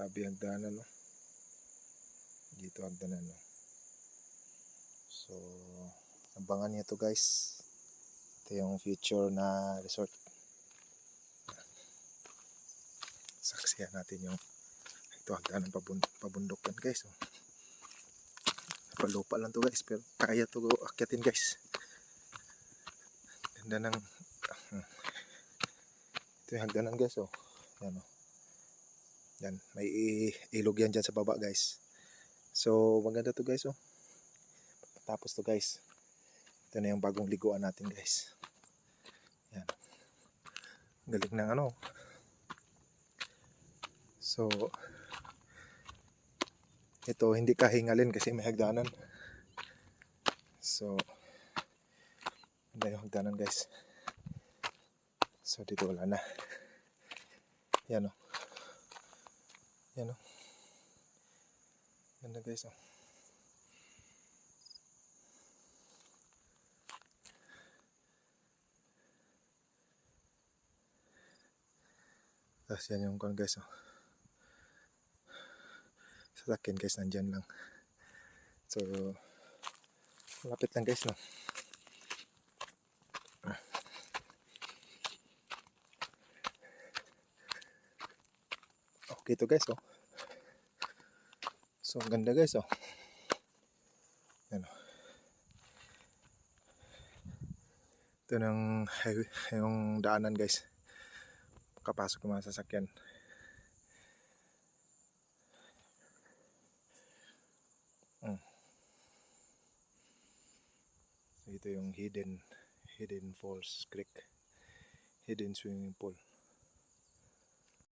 Grabe hagdanan no. Dito hagdanan no. So, abangan niyo to guys. Ito yung future na resort. Saksihan natin yung ito hagdanan pabun pabundukan guys. Oh. Palupa lang to guys pero kaya to akyatin guys. Ganda ng ito yung hagdanan guys oh. Yan oh. Yan, may ilog yan dyan sa baba guys. So, maganda to guys oh. Tapos to guys. Ito na yung bagong liguan natin guys. Yan. Galing ng ano. So, ito hindi kahingalin kasi may hagdanan. So, ganda yung hagdanan guys. So, dito wala na. Yan o. Yan o. Ganda guys oh. o. Tapos yan yung kon guys oh. Sasakyan guys nandyan lang. So, malapit lang guys no. Okay to guys oh. So, ang ganda guys oh. Yan oh. Ito ng highway, yung daanan guys. Kapasok yung mga sasakyan. Mm. Ito yung hidden hidden falls creek. Hidden swimming pool.